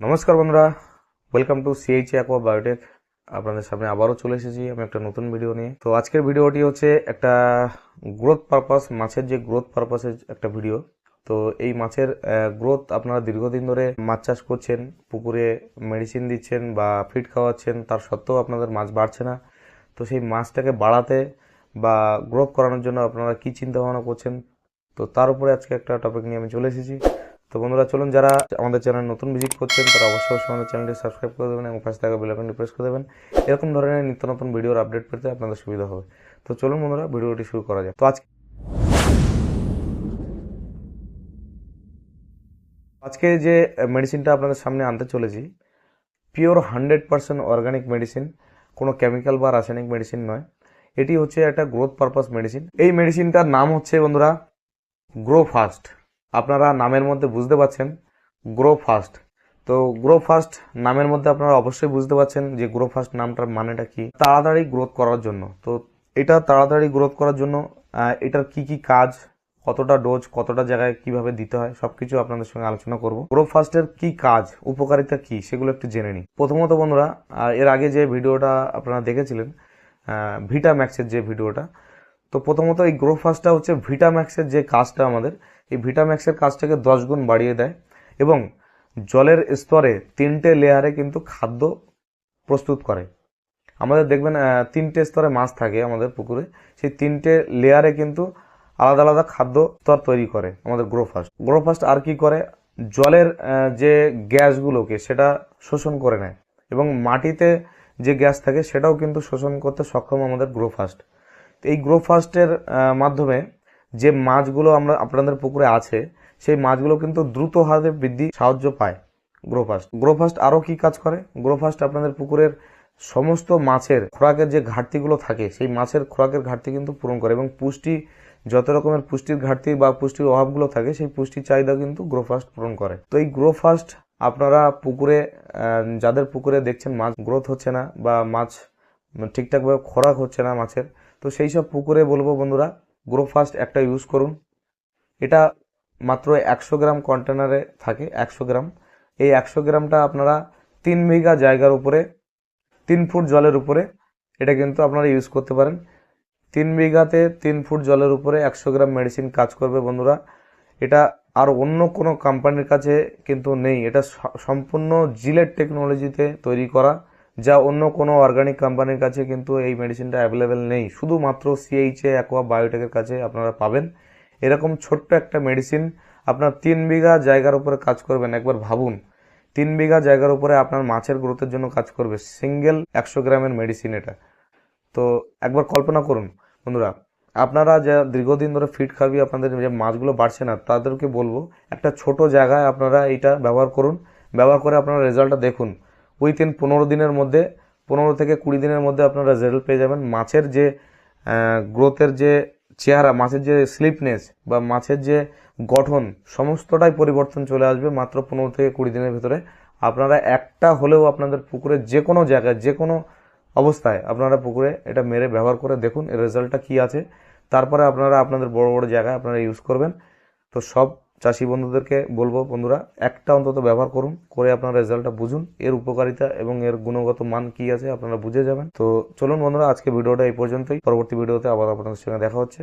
নমস্কার বন্ধুরা welcome to CH aqua biotech আপনাদের সামনে আবারও চলে এসেছি আমি একটা নতুন ভিডিও নিয়ে। তো আজকের ভিডিওটি হচ্ছে একটা গ্রোথ পারপাস মাছের যে গ্রোথ পারপাসের একটা ভিডিও তো এই মাছের গ্রোথ আপনারা দীর্ঘদিন ধরে মাছ চাষ করছেন, পুকুরে মেডিসিন দিচ্ছেন বা ফিড খাওয়াচ্ছেন, তার সত্ত্বেও আপনাদের মাছ বাড়ছে না। তো সেই মাছটাকে বাড়াতে বা গ্রোথ করানোর জন্য আপনারা কী চিন্তা ভাবনা করছেন? তো তার উপরে আজকে একটা টপিক নিয়ে আমি চলে এসেছি। তো বন্ধুরা, চলুন যারা আমাদের চ্যানেল নতুন ভিজিট করছেন, তারা অবশ্যই অবশ্যই আমাদের চ্যানেলটি সাবস্ক্রাইব করে দেবেন এবং পাশে থাকা বেল আইকনটি প্রেস করে দেবেন। এরকম ধরনের নিত্য নতুন ভিডিওর আপডেট পেতে আপনাদের সুবিধা হবে। তো চলুন বন্ধুরা ভিডিওটি শুরু করা যাক। তো আজকে আজকে যে মেডিসিনটা আপনাদের সামনে আনতে চলেছি pure hundred percent organic medicine কোনো কেমিক্যাল বা রাসায়নিক মেডিসিন নয়। এটি হচ্ছে একটা গ্রোথ পারপাস মেডিসিন এই মেডিসিনটার নাম হচ্ছে বন্ধুরা গ্রো ফাস্ট আপনারা নামের মধ্যে বুঝতে পারছেন গ্রো ফাস্ট তো গ্রো ফাস্ট নামের মধ্যে আপনারা অবশ্যই বুঝতে পারছেন যে গ্রো ফাস্ট নামটার মানেটা কি। তাড়াতাড়ি গ্রোথ করার জন্য। তো এটা তাড়াতাড়ি গ্রোথ করার জন্য এটার কি কি কাজ, কতটা ডোজ কতটা জায়গায় কীভাবে দিতে হয়, সবকিছু আপনাদের সঙ্গে আলোচনা করব। গ্রো ফাস্টের কি কাজ, উপকারিতা কি, সেগুলো একটু জেনে নিই। প্রথমত বন্ধুরা এর আগে যে ভিডিওটা আপনারা দেখেছিলেন ভিটা ম্যাক্সের যে ভিডিওটা তো প্রথমত এই গ্রো ফাস্টটা হচ্ছে ভিটাম্যাক্সের যে কাজটা আমাদের, এই ভিটাম্যাক্সের কাজটাকে দশ গুণ বাড়িয়ে দেয় এবং জলের স্তরে তিনটে লেয়ারে কিন্তু খাদ্য প্রস্তুত করে। আমাদের দেখবেন তিনটে স্তরে মাছ থাকে আমাদের পুকুরে, সেই তিনটে লেয়ারে কিন্তু আলাদা আলাদা খাদ্য স্তর তৈরি করে আমাদের গ্রো ফাস্ট। গ্রো ফাস্ট আর কি করে? জলের যে গ্যাসগুলোকে সেটা শোষণ করে নেয় এবং মাটিতে যে গ্যাস থাকে সেটাও কিন্তু শোষণ করতে সক্ষম আমাদের গ্রো ফাস্ট। তো এই গ্রো ফাস্টের মাধ্যমে যে মাছগুলো আমরা আপনাদের পুকুরে আছে, সেই মাছগুলো কিন্তু দ্রুত হারে বৃদ্ধি সাহায্য পায় গ্রোফাস্ট গ্রোফাস্ট আরও কি কাজ করে? গ্রো গ্রোফাস্ট আপনাদের পুকুরের সমস্ত মাছের খোরাকের যে ঘাটতিগুলো থাকে, সেই মাছের খোরাকের ঘাটতি কিন্তু পূরণ করে এবং পুষ্টি, যত রকমের পুষ্টির ঘাটতি বা পুষ্টির অভাবগুলো থাকে, সেই পুষ্টির চাহিদা কিন্তু গ্রো গ্রোফাস্ট পূরণ করে। তো এই গ্রো গ্রোফাস্ট আপনারা পুকুরে যাদের পুকুরে দেখছেন মাছ গ্রোথ হচ্ছে না বা মাছ ঠিকঠাকভাবে খোরাক হচ্ছে না মাছের তো সেই সব পুকুরে বলব বন্ধুরা গ্রো ফাস্ট একটা ইউজ করুন। এটা মাত্র একশো গ্রাম কন্টেনারে থাকে, একশো গ্রাম। এই একশো গ্রামটা আপনারা তিন বিঘা জায়গার উপরে, তিন ফুট জলের উপরে, এটা কিন্তু আপনারা ইউজ করতে পারেন। তিন বিঘাতে তিন ফুট জলের উপরে একশো গ্রাম মেডিসিন কাজ করবে বন্ধুরা। এটা আর অন্য কোনো কোম্পানির কাছে কিন্তু নেই। এটা সম্পূর্ণ জিলেট টেকনোলজিতে তৈরি করা। যা অন্য কোনো অর্গানিক কোম্পানির কাছে কিন্তু এই মেডিসিনটা অ্যাভেলেবেল নেই। শুধুমাত্র সিএইচএ অ্যাকোয়া বায়োটেকের কাছে আপনারা পাবেন। এরকম ছোট্ট একটা মেডিসিন আপনার তিন বিঘা জায়গার উপরে কাজ করবেন একবার ভাবুন। তিন বিঘা জায়গার উপরে আপনার মাছের গ্রোথের জন্য কাজ করবে। সিঙ্গেল একশো গ্রামের মেডিসিন এটা। তো একবার কল্পনা করুন, বন্ধুরা, আপনারা যা দীর্ঘদিন ধরে ফিট খাবি, আপনাদের যে মাছগুলো বাড়ছে না, তাদেরকে বলব, একটা ছোট জায়গায় আপনারা এটা ব্যবহার করুন। ব্যবহার করে আপনারা রেজাল্টটা দেখুন। উইথিন পনেরো দিনের মধ্যে, পনেরো থেকে কুড়ি দিনের মধ্যে আপনারা রেজাল্ট পেয়ে যাবেন। মাছের যে গ্রোথের যে চেহারা, মাছের যে স্লিপনেস বা মাছের যে গঠন, সমস্তটাই পরিবর্তন চলে আসবে মাত্র পনেরো থেকে কুড়ি দিনের ভিতরে। আপনারা একটা হলেও আপনাদের পুকুরের যে কোনো জায়গায়, যে কোনো অবস্থায় আপনারা পুকুরে এটা মেরে ব্যবহার করে দেখুন, এর রেজাল্টটা কি আছে। তারপরে আপনারা আপনাদের বড় বড় জায়গায় আপনারা ইউজ করবেন। তো সব চাষি বন্ধুদেরকে বলব বন্ধুরা, একটা অন্তত ব্যবহার করুন, করে আপনার রেজাল্টটা বুঝুন। এর উপকারিতা এবং এর গুণগত মান কি আছে আপনারা বুঝে যাবেন। তো চলুন বন্ধুরা, আজকে ভিডিওটা এই পর্যন্তই। পরবর্তী ভিডিওতে আবার আপনাদের সঙ্গে দেখা হচ্ছে।